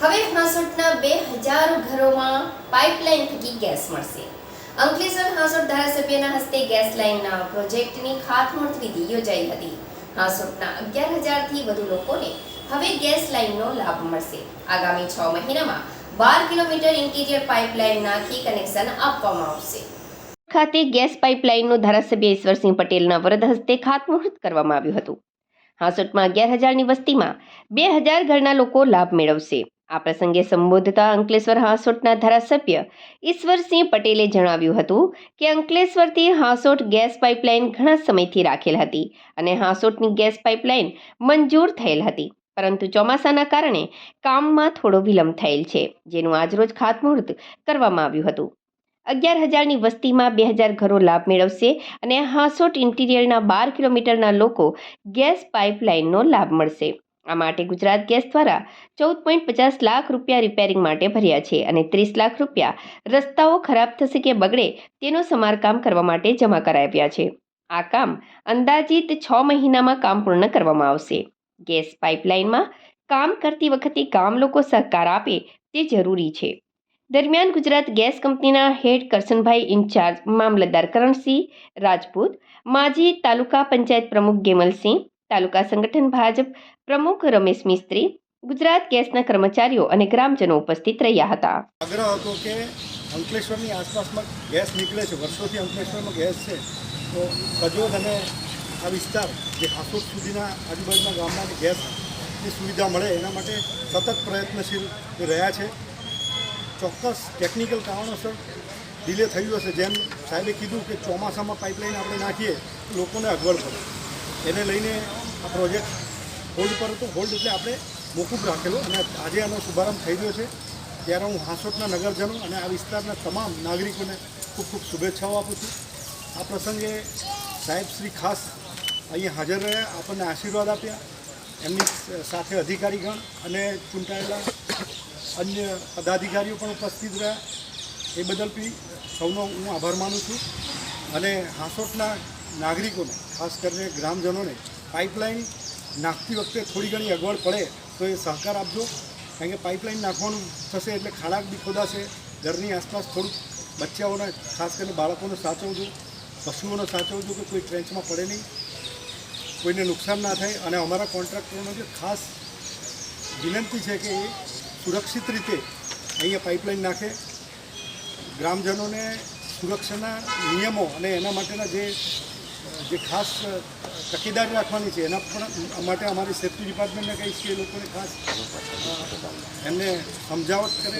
હવે હાંસોટના બે હજાર ઘરોમાં પાઇપલાઇન થકી ગેસ મળશે. અંકલેશ્વર હાંસોટ ધારાસભ્યના હસ્તે ગેસ લાઇનના પ્રોજેક્ટની ખાતમુહૂર્ત વિધિ યોજાઈ હતી. હાંસોટના અગિયાર હજારથી વધુ લોકોને હવે ગેસ લાઇનનો લાભ મળશે. આગામી છ મહિનામાં બાર કિલોમીટર ઇન્ટિરિયર પાઇપલાઇન નાખી કનેક્શન આપવામાં આવશે. ખાતે ગેસ પાઇપલાઇનનું ધારાસભ્ય ઈશ્વરસિંહ પટેલના વરદ હસ્તે ખાતમુહૂર્ત કરવામાં આવ્યું હતું. હાંસોટમાં અગિયાર હજારની વસ્તીમાં બે હજાર ઘરના લોકો લાભ મેળવશે. આ પ્રસંગે સંબોધતા અંકલેશ્વર હાંસોટના ધારાસભ્ય ઈશ્વરસિંહ પટેલે જણાવ્યું હતું કે અંકલેશ્વરથી હાંસોટ ગેસ પાઇપલાઇન ઘણા સમયથી રાખેલ હતી અને હાંસોટની ગેસ પાઇપલાઇન મંજૂર થયેલ હતી. પરંતુ ચોમાસાના કારણે કામમાં થોડો વિલંબ થયેલ છે, જેનું આજરોજ ખાતમુહૂર્ત કરવામાં આવ્યું હતું. અગિયાર હજારની વસ્તીમાં બે હજાર ઘરો લાભ મેળવશે અને હાંસોટ ઇન્ટિરિયરના બાર કિલોમીટરના લોકો ગેસ પાઇપલાઇનનો લાભ મળશે. આ માટે ગુજરાત ગેસ દ્વારા ચૌદ પોઈન્ટ પચાસ લાખ રૂપિયા રિપેરિંગ માટે ભર્યા છે અને ત્રીસ લાખ રૂપિયા રસ્તાઓ ખરાબ થશે કે બગડે તેનું સમારકામ કરવા માટે જમા કરાવ્યા છે. આ કામ અંદાજિત છ મહિનામાં કામ પૂર્ણ કરવામાં આવશે. ગેસ પાઇપલાઇનમાં કામ કરતી વખતે ગામ લોકો સહકાર આપે તે જરૂરી છે. દરમિયાન ગુજરાત ગેસ કંપનીના હેડ કરશનભાઈ ઇન્ચાર્જ મામલતદાર કરણસિંહ રાજપૂત, માજી તાલુકા પંચાયત પ્રમુખ ગેમલસિંહ તાલુકા સંગઠન ભાજપ પ્રમુખ રમેશ મિસ્ત્રી, ગુજરાત ગેસના કર્મચારીઓ અને ગ્રામજનો ઉપસ્થિત રહ્યા હતા. આગ્રહ હતો કે અંકલેશ્વરની આસપાસમાં ગેસ નીકળે છે, વર્ષોથી અંકલેશ્વરમાં ગેસ છે, તો કજોદ અને આ વિસ્તાર જે હાસોદ સુધીના આજુબાજુના ગામમાં ગેસની સુવિધા મળે, એના માટે સતત પ્રયત્નશીલ રહ્યા છે. ચોક્કસ ટેકનિકલ કારણોસર ડિલે થયું હશે, જેમ સાહેબે કીધું કે ચોમાસામાં પાઇપલાઇન આપણે નાખીએ લોકોને અગવડ પડે. એને લઈને આ પ્રોજેક્ટ હોલ્ડ પર હતો. હોલ્ડ એટલે આપણે મોકૂફ રાખેલો. અને આજે આનો શુભારંભ થઈ ગયો છે. ત્યારે હું હાંસોટના નગરજનો અને આ વિસ્તારના તમામ નાગરિકોને ખૂબ ખૂબ શુભેચ્છાઓ આપું છું. આ પ્રસંગે સાહેબ શ્રી ખાસ અહીંયા હાજર રહ્યા. આપણને આશીર્વાદ આપ્યા. એમની સાથે અધિકારીગણ અને ચૂંટાયેલા અન્ય પદાધિકારીઓ પણ ઉપસ્થિત રહ્યા. એ બદલ બી સૌનો હું આભાર માનું છું. અને હાંસોટના નાગરિકોને, ખાસ કરીને ગ્રામજનોને પાઇપલાઇન નાખતી વખતે થોડી ઘણી અગવડ પડે તો એ સહકાર આપજો. કારણ કે પાઇપલાઇન નાખવાનું થશે એટલે ખાડાક બી ખોદાશે, ઘરની આસપાસ થોડુંક બચ્ચાઓને, ખાસ કરીને બાળકોને સાચવજો, પશુઓને સાચવજો કે કોઈ ટ્રેન્ચમાં પડે નહીં. કોઈને નુકસાન ના થાય અને અમારા કોન્ટ્રાક્ટરોને જે ખાસ વિનંતી છે કે એ સુરક્ષિત રીતે અહીંયા પાઇપલાઇન નાખે. ગ્રામજનોને સુરક્ષાના નિયમો અને એના માટેના જે જે ખાસ તકેદારી રાખવાની છે, એના પણ માટે અમારી સેફ્ટી ડિપાર્ટમેન્ટને કહીશ કે એ લોકોને ખાસ એમને સમજાવટ કરે.